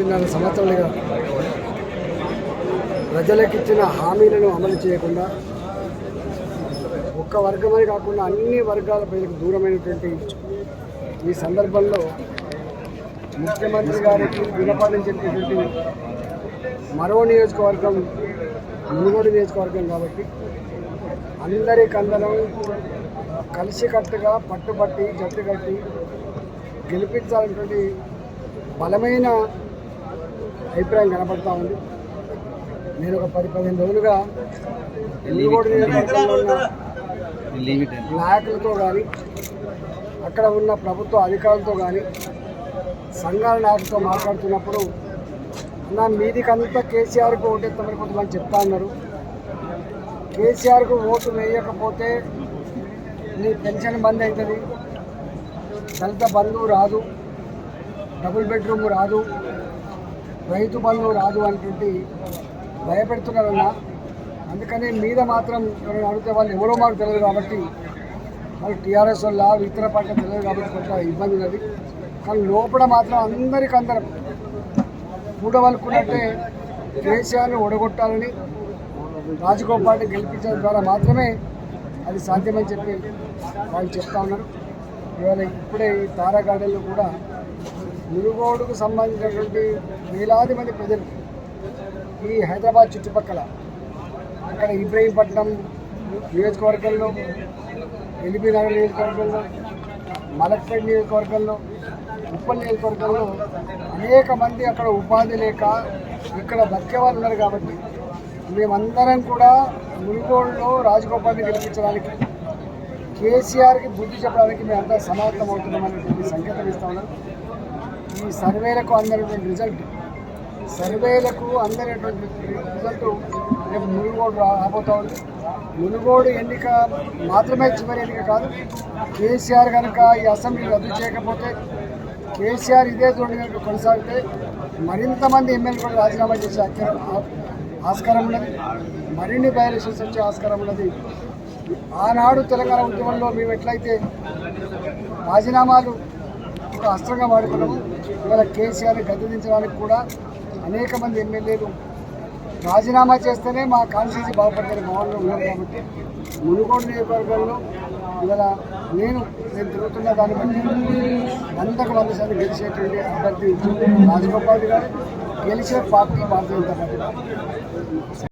తొమ్మిదిన్నర సంవత్సరాలుగా ప్రజలకు ఇచ్చిన హామీలను అమలు చేయకుండా ఒక్క వర్గమని కాకుండా అన్ని వర్గాల ప్రజలకు దూరమైనటువంటి ఈ సందర్భంలో ముఖ్యమంత్రి గారికి వినపాలని చెప్పేటువంటి మరో నియోజకవర్గం మునుగోడు నియోజకవర్గం కాబట్టి అందరికందరం కలిసికట్టుగా పట్టుబట్టి జట్టు కట్టి గెలిపించాలన్నటువంటి బలమైన అభిప్రాయం కనపడతా ఉంది. నేను ఒక పది పదిహేను రోజులుగా నాయకులతో కానీ అక్కడ ఉన్న ప్రభుత్వ అధికారులతో కానీ సంఘాల నాయకులతో మాట్లాడుతున్నప్పుడు నా మీదికంతా కేసీఆర్కి ఓటెత్తామని కొంతమంది చెప్తా ఉన్నారు కేసీఆర్కు ఓటు వేయకపోతే నీ పెన్షన్ బంద్ అవుతుంది దళిత బంధువు రాదు. డబుల్ బెడ్రూమ్ రాదు. రైతు బంధు రాదు అనేటువంటి భయపెడుతున్నారన్న. అందుకని మీద మాత్రం ఎవరైనా అడిగితే వాళ్ళు ఎవరో మాకు తెలియదు కాబట్టి వాళ్ళు టీఆర్ఎస్ వల్ల ఇతర పార్టీ తెలియదు కాబట్టి కొంత ఇబ్బంది ఉన్నది. కానీ లోపల మాత్రం అందరికందరం కూడవలుకున్నట్టే కేసీఆర్ని ఓడగొట్టాలని రాజగోపాల్ని గెలిపించడం ద్వారా మాత్రమే అది సాధ్యమని చెప్పి వాళ్ళు చెప్తా ఉన్నారు. ఇవాళ ఇప్పుడే ఈ కూడా మునుగోడుకు సంబంధించినటువంటి వేలాది మంది ప్రజలు ఈ హైదరాబాద్ చుట్టుపక్కల అక్కడ ఇబ్రహీంపట్నం నియోజకవర్గంలో ఎల్బీనగర్ నియోజకవర్గంలో మలక్పేట నియోజకవర్గంలో ఉప్పల్ నియోజకవర్గంలో అనేక మంది అక్కడ ఉపాధి లేక ఇక్కడ బతికే ఉన్నారు కాబట్టి మేమందరం కూడా మునుగోడులో రాజగోపాల్ని గెలిపించడానికి కేసీఆర్కి బుద్ధి చెప్పడానికి మేమంతా సమాయత్తం అవుతున్నామనేటువంటి సంకేతం ఇస్తా ఉన్నాం. ఈ సర్వేలకు అందినటువంటి రిజల్ట్ సర్వేలకు అందినటువంటి రిజల్ట్ రేపు మునుగోడు రా- రాబోతా ఉంది. మునుగోడు ఎన్నిక మాత్రమే చివరి ఎన్నిక కాదు కేసీఆర్ కనుక ఈ అసెంబ్లీ రద్దు చేయకపోతే కేసీఆర్ ఇదే ధోరణి కనుక కొనసాగితే మరింత మంది ఎమ్మెల్యే కూడా రాజీనామా చేసే అక్కడ ఆస్కారం ఉన్నది. మరిన్ని బయలుదేరి వచ్చే ఆస్కారం ఉన్నది. ఆనాడు తెలంగాణ ఉద్యమంలో మేము ఎట్లయితే రాజీనామాలు ఒక అస్త్రంగా వాడుకున్నాము ఇవాళ కేసీఆర్ని గద్దెదించడానికి కూడా అనేక మంది ఎమ్మెల్యేలు రాజీనామా చేస్తేనే మా కాన్స్టిట్యూన్సీ బాగుపడతారు భావనలో ఉన్నారు కాబట్టి. మునుగోడు నియోజకవర్గంలో ఇవాళ నేను నేను తిరుగుతున్న దాన్ని బట్టి వందకు వంద శాతం గెలిచేటువంటి అభ్యర్థి రాజగోపాల్ గారు గెలిచే పార్టీ భారతీయ జనతా పార్టీ.